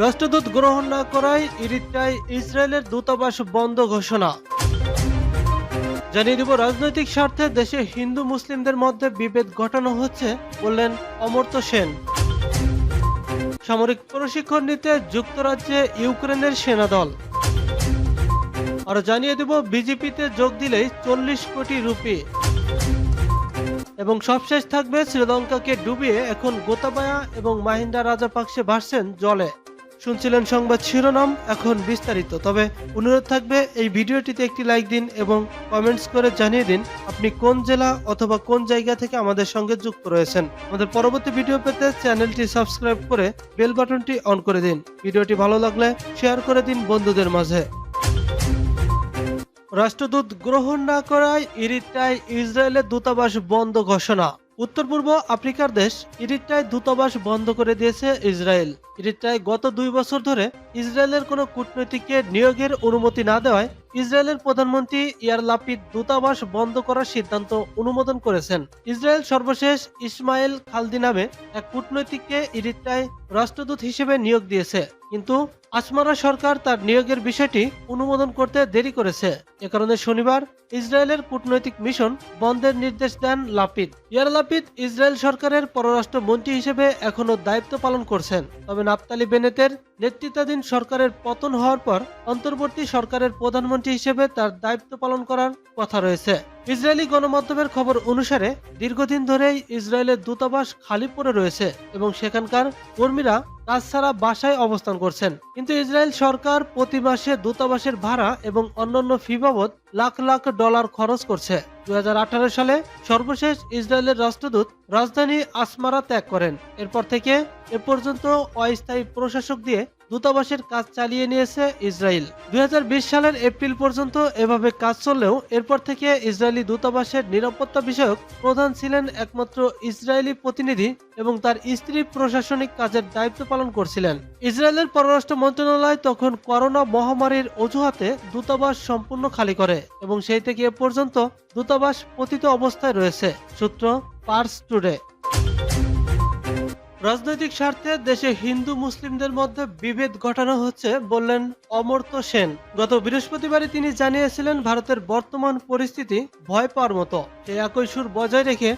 রাষ্ট্রদূত গ্রহণ না করায় ইরিত্রায় ইসরায়েলের দূতাবাস বন্ধ ঘোষণা। জানিয়ে দিব, রাজনৈতিক স্বার্থে দেশে হিন্দু মুসলিমদের মধ্যে বিভেদ ঘটানো হচ্ছে, বললেন অমর্ত্য সেন। সামরিক প্রশিক্ষণ নিতে যুক্তরাজ্যে ইউক্রেনের সেনাদল আরও জানিয়ে দেব, বিজেপিতে যোগ দিলেই চল্লিশ কোটি রুপি। এবং সবশেষ থাকবে শ্রীলঙ্কাকে ডুবিয়ে এখন গোতাবায়া এবং মাহিন্দা রাজাপাকসে ভাসছেন জলে। শুনছিলেন সংবাদ শিরোনাম, এখন বিস্তারিত। তবে অনুরোধ থাকবে, এই ভিডিওটিতে একটি লাইক দিন এবং কমেন্টস করে জানিয়ে দিন আপনি কোন জেলা অথবা কোন জায়গা থেকে আমাদের সঙ্গে যুক্ত রয়েছেন। আমাদের পরবর্তী ভিডিও পেতে চ্যানেলটি সাবস্ক্রাইব করে বেল বাটনটি অন করে দিন। ভিডিওটি ভালো লাগলে শেয়ার করে দিন বন্ধুদের মাঝে। রাষ্ট্রদূত গ্রহণ না করায় ইরিট্রায় ইসরায়েলের দূতাবাস বন্ধ ঘোষণা। উত্তর পূর্ব আফ্রিকার দেশ ইরিট্রায় দূতাবাস বন্ধ করে দিয়েছে ইসরায়েল। ইরিট্রায় গত দুই বছর ধরে ইসরায়েলের কোনো কূটনীতিককে নিয়োগের অনুমতি না দেওয়ায় ইসরায়েলের প্রধানমন্ত্রী ইয়ার লাপিদ দূতাবাস বন্ধ করার সিদ্ধান্ত অনুমোদন করেছেন। ইসরায়েল সর্বশেষ ইসমাইল খালদি নামে এক কূটনৈতিককে ইরিট্রায় রাষ্ট্রদূত হিসেবে নিয়োগ দিয়েছে। কিন্তু আসমারা সরকার তার নিয়োগের বিষয়টি অনুমোদন করতে দেরি করেছে। এ কারণে শনিবার ইসরায়েলের কূটনৈতিক মিশন বন্ধের নির্দেশ দেন লাপিদ। ইয়ার লাপিদ ইসরায়েল সরকারের পররাষ্ট্র মন্ত্রী হিসেবে এখনও দায়িত্ব পালন করছেন। তবে নাপ্তালি বেনেতের নেতৃত্বাধীন সরকারের পতন হওয়ার পর অন্তর্বর্তী সরকারের প্রধানমন্ত্রী হিসেবে তার দায়িত্ব পালন করার কথা রয়েছে। ইসরায়েলি গণমাধ্যমের খবর অনুসারে দীর্ঘদিন ধরেই ইসরায়েলের দূতাবাস খালি পড়ে রয়েছে এবং সেখানকার কর্মীরা কাজ ছাড়া বাসায় অবস্থান করছেন। কিন্তু ইসরায়েল সরকার প্রতি মাসে দূতাবাসের ভাড়া এবং অন্যান্য ফি বাবদ লাখ লাখ ডলার খরচ করছে। দু হাজার আঠারো সালে সর্বশেষ ইসরায়েলের রাষ্ট্রদূত রাজধানী আসমারা ত্যাগ করেন। এরপর থেকে এ পর্যন্ত অস্থায়ী প্রশাসক দিয়ে দূতাবাসের কাজ চালিয়ে নিয়েছে ইসরায়েল। দু হাজার বিশ সালের এপ্রিল পর্যন্ত এভাবে কাজ চললেও এরপর থেকে ইসরায়েলি দূতাবাসের নিরাপত্তা বিষয়ক প্রধান ছিলেন একমাত্র ইসরায়েলি প্রতিনিধি এবং তার স্ত্রী প্রশাসনিক কাজের দায়িত্ব পালন করছিলেন। ইসরায়েলের পররাষ্ট্র মন্ত্রণালয় তখন করোনা মহামারীর অজুহাতে দূতাবাস সম্পূর্ণ খালি করে এবং সেই থেকে এ পর্যন্ত দূতাবাস পতিত অবস্থায় রয়েছে। সূত্র পার্স টুডে। রাজনৈতিক স্বার্থে দেশে হিন্দু মুসলিমদের মধ্যে বিভেদ ঘটানো হচ্ছে বললেন অমর্ত্য সেন। গত বৃহস্পতিবারই তিনি জানিয়েছিলেন, ভারতের বর্তমান পরিস্থিতি ভয় পাওয়ার মতো। সেই একই সুর বজায় রেখে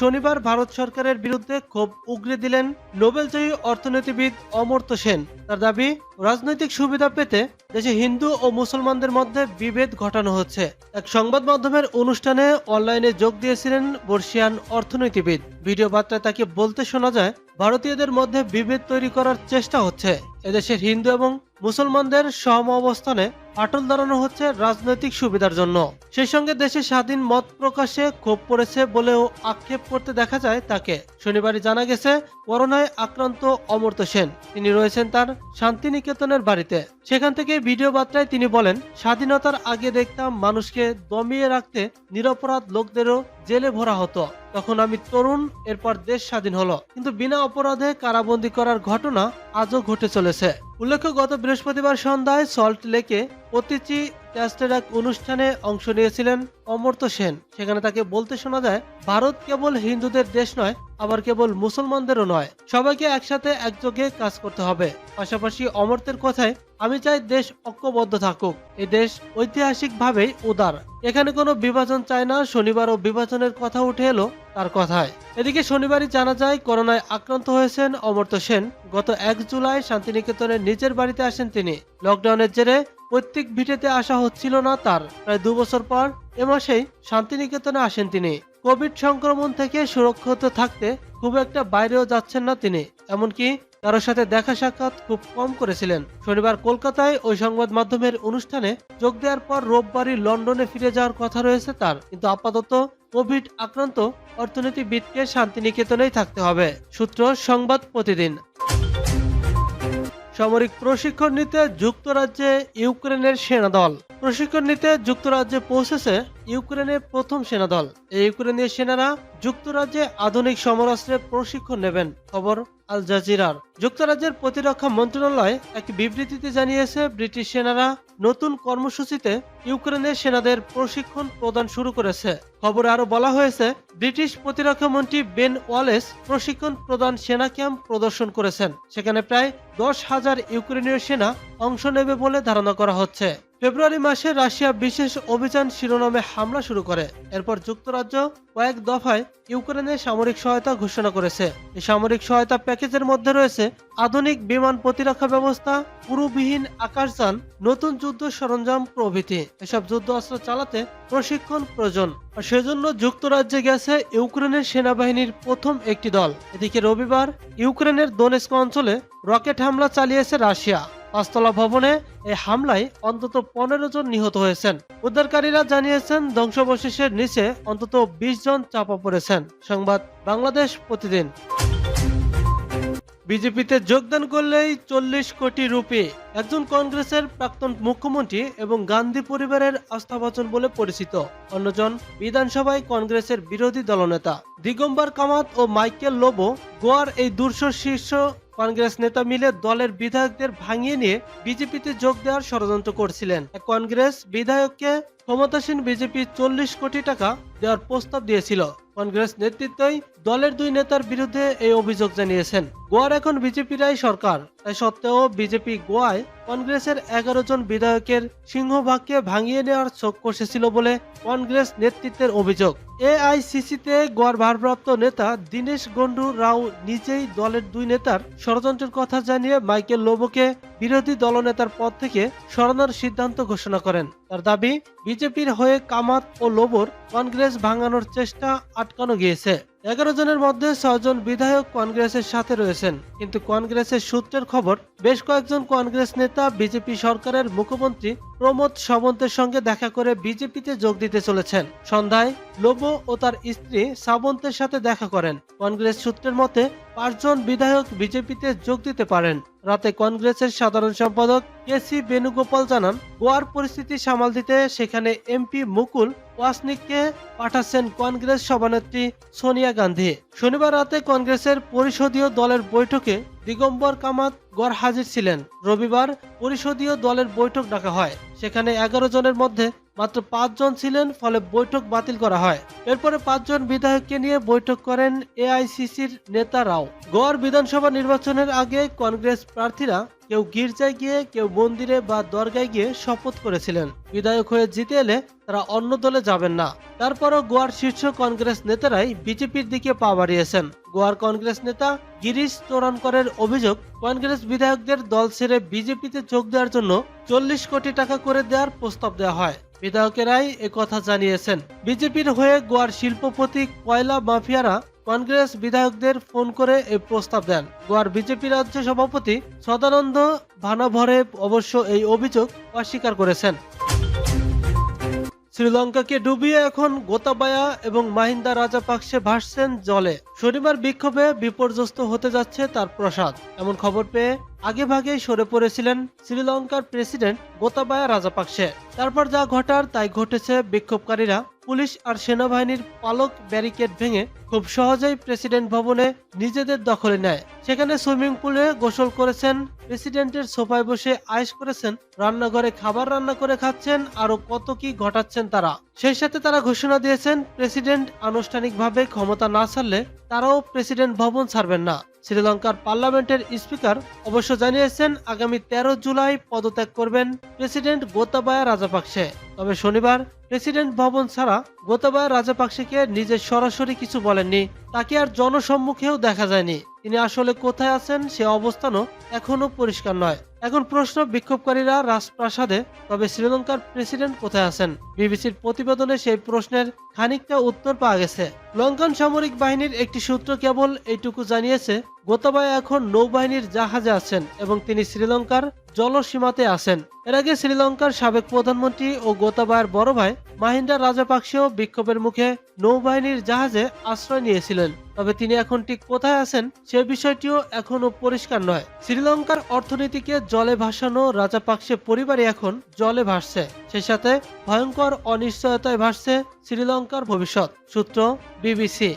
শনিবার ভারত সরকারের বিরুদ্ধে ক্ষোভ উগরে দিলেন নোবেলজয়ী অর্থনীতিবিদ অমর্ত্য সেন। তার দাবি, রাজনৈতিক সুবিধা পেতে দেশে হিন্দু ও মুসলমানদের মধ্যে বিভেদ ঘটানো হচ্ছে। এক সংবাদ মাধ্যমের অনুষ্ঠানে অনলাইনে যোগ দিয়েছিলেন বর্ষিয়ান অর্থনীতিবিদ। ভিডিও বার্তায় তাকে বলতে শোনা যায়, ভারতীয়দের মধ্যে বিভেদ তৈরি করার চেষ্টা হচ্ছে। এদেশের হিন্দু এবং মুসলমানদের সম অবস্থানে আটল দাঁড়ানো হচ্ছে রাজনৈতিক সুবিধার জন্য। সেই সঙ্গে দেশে স্বাধীন মত প্রকাশে ক্ষোভ পড়েছে বলেও আক্ষেপ করতে দেখা যায় তাকে। শনিবারই জানা গেছে, করোনায় আক্রান্ত অমর্ত্য সেন। তিনি রয়েছেন তার শান্তিনিকেতনের বাড়িতে। সেখান থেকে ভিডিও বার্তায় তিনি বলেন, স্বাধীনতার আগে দেখতাম মানুষকে দমিয়ে রাখতে নিরপরাধ লোকদেরও জেলে ভরা হতো। তখন আমি তরুণ, এরপর দেশ স্বাধীন হলো। কিন্তু বিনা অপরাধে কারাবন্দী করার ঘটনা আজও ঘটে চলেছে। উল্লেখ্য, গত বৃহস্পতিবার সন্ধ্যায় সল্ট লেকে অতিথি টেস্টের এক অনুষ্ঠানে অংশ নিয়েছিলেন অমর্ত্য সেন। সেখানে তাকে বলতে শোনা যায়, ভারত কেবল হিন্দুদের দেশ নয়, আবার কেবল মুসলমানদেরও নয়। সবাইকে একসাথে একযোগে কাজ করতে হবে। পাশাপাশি অমর্তের কথায়, আমি চাই দেশ ঐক্যবদ্ধ থাকুক। এই দেশ ঐতিহাসিকভাবেই উদার। এখানে কোনো বিভাজন চায় না। শনিবারও বিভাজনের কথা উঠে এলো তার কথায়। এদিকে শনিবারই জানা যায়, করোনায় আক্রান্ত হয়েছেন অমর্ত্য সেন। গত এক জুলাই শান্তিনিকেতনের নিজের বাড়িতে আসেন তিনি। লকডাউনের জেরে প্রত্যেক ভিটেতে আসা হচ্ছিল না তার। প্রায় দু বছর পর এ মাসেই শান্তিনিকেতনে আসেন তিনি। কোভিড সংক্রমণ থেকে সুরক্ষিত থাকতে খুব একটা বাইরেও যাচ্ছেন না তিনি, এমনকি কারোর সাথে দেখা সাক্ষাৎ খুব কম করেছিলেন। শনিবার কলকাতায় ওই সংবাদ মাধ্যমের অনুষ্ঠানে যোগ দেওয়ার পর রোববারই লন্ডনে ফিরে যাওয়ার কথা রয়েছে তার। কিন্তু আপাতত কোভিড আক্রান্ত অর্থনীতিবিদকে শান্তিনিকেতনেই থাকতে হবে, সূত্র সংবাদ প্রতিদিন। সামরিক প্রশিক্ষণ নিতে যুক্তরাজ্যে ইউক্রেনের সেনা দল প্রশিক্ষণ নিতে যুক্তরাজ্যে পৌঁছেছে ইউক্রেনের প্রথম সেনাদল। এই ইউক্রেনীয় সেনারা যুক্তরাজ্যে আধুনিক সমরাস্ত্রের প্রশিক্ষণ নেবেন, খবর আল জাজিরার। যুক্তরাজ্যের প্রতিরক্ষা মন্ত্রণালয় একটি বিবৃতিতে জানিয়েছে, ব্রিটিশ সেনারা নতুন কর্মসূচিতে ইউক্রেনের সেনাদের প্রশিক্ষণ প্রদান শুরু করেছে। খবরে আরও বলা হয়েছে, ব্রিটিশ প্রতিরক্ষা মন্ত্রী বেন ওয়ালেস প্রশিক্ষণ প্রদান সেনা ক্যাম্প প্রদর্শন করেছেন। সেখানে প্রায় দশ হাজার ইউক্রেনীয় সেনা অংশ নেবে বলে ধারণা করা হচ্ছে। ফেব্রুয়ারি মাসে রাশিয়া বিশেষ অভিযান শিরোনামে হামলা শুরু করে। এরপর যুক্তরাজ্য কয়েক দফায় ইউক্রেনে সামরিক সহায়তা ঘোষণা করেছে। এই সামরিক সহায়তা প্যাকেজের মধ্যে রয়েছে আধুনিক বিমান প্রতিরক্ষা ব্যবস্থা, পুরুবিহীন আকাশযান, নতুন যুদ্ধ সরঞ্জাম প্রভৃতি। এসব যুদ্ধ অস্ত্র চালাতে প্রশিক্ষণ প্রয়োজন। আর সেজন্য যুক্তরাজ্যে গেছে ইউক্রেনের সেনাবাহিনীর প্রথম একটি দল। এদিকে রবিবার ইউক্রেনের দোনেস্ক অঞ্চলে রকেট হামলা চালিয়েছে রাশিয়া। পাঁচতলা ভবনে এই হামলায় অন্তত পনেরো জন নিহত হয়েছেন। উদ্ধারকারীরা জানিয়েছেন, ধ্বংসাবশেষের নিচে অন্তত বিশ জন চাপা পড়েছেন। সংবাদ বাংলাদেশ প্রতিদিন। বিজেপিতে যোগদান করলেই চল্লিশ কোটি রুপি। একজন কংগ্রেসের প্রাক্তন মুখ্যমন্ত্রী এবং গান্ধী পরিবারের আস্থাভাজন বলে পরিচিত। অন্যজন বিধানসভায় কংগ্রেসের বিরোধী দলনেতা। দিগম্বর কামাত ও মাইকেল লোবো গোয়ার এই দুর্শো শীর্ষ কংগ্রেস নেতা মিলে দলের বিধায়কদের ভাঙিয়ে নিয়ে বিজেপিতে যোগ দেওয়ার ষড়যন্ত্র করছিলেন। কংগ্রেস বিধায়ককে ক্ষমতাসীন বিজেপি চল্লিশ কোটি টাকা দেওয়ার প্রস্তাব দিয়েছিল। কংগ্রেস নেতৃত্বই দলের দুই নেতার বিরুদ্ধে এই অভিযোগ জানিয়েছেন। গোয়ার এখন বিজেপিরাই সরকার। তাই সত্ত্বেও বিজেপি গোয়ায় কংগ্রেসের এগারো জন বিধায়কের সিংহভাগকে ভাঙিয়ে নেওয়ার চোখ কষেছিল বলে কংগ্রেস নেতৃত্বের অভিযোগ। এআইসিসিতে গোয়ার ভারপ্রাপ্ত নেতা দীনেশ গন্ডু রাও নিজেই দলের দুই নেতার ষড়যন্ত্রের কথা জানিয়ে মাইকেল লোবোকে বিরোধী দলনেতার পদ থেকে সরানোর সিদ্ধান্ত ঘোষণা করেন। তার দাবি, বিজেপির হয়ে কামাত ও লোবোর কংগ্রেস ভাঙানোর চেষ্টা আটকানো গিয়েছে। এগারো জনের মধ্যে ছয়জন বিধায়ক কংগ্রেসের সাথে রয়েছেন, কিন্তু কংগ্রেসের সূত্রের খবর, বেশ কয়েকজন কংগ্রেস নেতা বিজেপি সরকারের মুখ্যমন্ত্রী প্রমোদ সাবন্তের সঙ্গে দেখা করে বিজেপিতে যোগ দিতে চলেছেন। সন্ধ্যায় লোবো ও তার স্ত্রী সাবন্তের সাথে দেখা করেন। কংগ্রেস সূত্রের মতে, পাঁচজন বিধায়ক বিজেপিতে যোগ দিতে পারেন। রাতে কংগ্রেসের সাধারণ সম্পাদক কে সি বেণুগোপাল জানান, গোয়ার পরিস্থিতি সামাল দিতে সেখানে এমপি মুকুল ওয়াসনিককে পাঠাচ্ছেন কংগ্রেস সভানেত্রী সোনিয়া গান্ধী। শনিবার রাতে কংগ্রেসের পরিষদীয় দলের বৈঠকে দিগম্বর কামাত গড় হাজির ছিলেন। রবিবার পরিষদীয় দলের বৈঠক ডাকা হয়। সেখানে এগারো জনের মধ্যে মাত্র পাঁচজন ছিলেন, ফলে বৈঠক বাতিল করা হয়। এরপরে পাঁচজন বিধায়ককে নিয়ে বৈঠক করেন এআইসিসির নেতারাও গোয়ার বিধানসভা নির্বাচনের আগে কংগ্রেস প্রার্থীরা কেউ গির্জায় গিয়ে, কেউ মন্দিরে বা দরগায় গিয়ে শপথ করেছিলেন। বিধায়ক হয়ে জিতে এলে তারা অন্য দলে যাবেন না। তারপরও গোয়ার শীর্ষ কংগ্রেস নেতারাই বিজেপির দিকে পা বাড়িয়েছেন। গোয়ার কংগ্রেস নেতা গিরিশ চোরানকরের অভিযোগ, কংগ্রেস বিধায়কদের দল ছেড়ে বিজেপিতে যোগ দেওয়ার জন্য চল্লিশ কোটি টাকা করে দেওয়ার প্রস্তাব দেওয়া হয়। বিধায়কেরাই একথা জানিয়েছেন। বিজেপির হয়ে গোয়ার শিল্পপতি কয়লা মাফিয়ারা কংগ্রেস বিধায়কদের ফোন করে এই প্রস্তাব দেন। গোয়ার বিজেপি রাজ্য সভাপতি সদানন্দ ভানাভরে অবশ্য এই অভিযোগ অস্বীকার করেছেন। শ্রীলঙ্কাকে ডুবিয়ে এখন গোতাবায়া এবং মাহিন্দা রাজাপাকসে ভাসছেন জলে। শনিবার বিক্ষোভে বিপর্যস্ত হতে যাচ্ছে তার প্রসাদ। এমন খবর পেয়ে আগে ভাগেই সরে পড়েছিলেন শ্রীলঙ্কার প্রেসিডেন্ট গোতাবায়া রাজাপাকসে। তারপর যা ঘটার তাই ঘটেছে বিক্ষোভকারীরা। পুলিশ আর সেনাবাহিনীর পালক ব্যারিকেড ভেঙে খুব সহজেই প্রেসিডেন্ট ভবনে নিজেদের দখলে নেয়। সেখানে সুইমিং পুলে গোসল করেছেন, প্রেসিডেন্টের সোফায় বসে আয়েশ করেছেন, রান্নাঘরে খাবার রান্না করে খাচ্ছেন আরও কত কি ঘটাচ্ছেন তারা। সেই সাথে তারা ঘোষণা দিয়েছেন, প্রেসিডেন্ট আনুষ্ঠানিকভাবে ক্ষমতা না ছাড়লে তারাও প্রেসিডেন্ট ভবন ছাড়বেন না। শ্রীলঙ্কার পার্লামেন্টের স্পিকার অবশ্য জানিয়েছেন, আগামী তেরো জুলাই পদত্যাগ করবেন প্রেসিডেন্ট গোতাবায়া রাজাপাকসে। তবে শনিবার প্রেসিডেন্ট ভবন ছাড়া গোতাবায়া রাজাপাকসেকে নিজে সরাসরি কিছু বলেননি। তাকে আর জনসম্মুখেও দেখা যায়নি। তিনি আসলে কোথায় আছেন, সে অবস্থানও এখনও পরিষ্কার নয়। এখন প্রশ্ন বিক্ষোভকারীরা রাজপ্রাসাদে, তবে শ্রীলঙ্কার প্রেসিডেন্ট কোথায় আছেন? বিবিসির প্রতিবেদনে সেই প্রশ্নের খানিকটা উত্তর পাওয়া গেছে। লঙ্কান সামরিক বাহিনীর একটি সূত্র কেবল এইটুকু জানিয়েছে, গোতাবায়া এখন নৌবাহিনীর জাহাজে আছেন এবং তিনি শ্রীলঙ্কার জলসীমাতে আছেন। এর আগে শ্রীলঙ্কার সাবেক প্রধানমন্ত্রী ও গোতাবায়ার বড় ভাই মাহিন্দা রাজাপাকসেও বিক্ষোভের মুখে নৌবাহিনীর জাহাজে আশ্রয় নিয়েছিলেন। তবে তিনি এখন ঠিক কোথায় আছেন সে বিষয়টিও এখনও পরিষ্কার নয়। শ্রীলঙ্কার অর্থনীতিকে জলে ভাসানো রাজাপাকসে পরিবারই এখন জলে ভাসছে। সেই সাথে ভয়ঙ্কর অনিশ্চয়তায় ভাসছে শ্রীলঙ্কার ভবিষ্যৎ। সূত্র বিবিসি।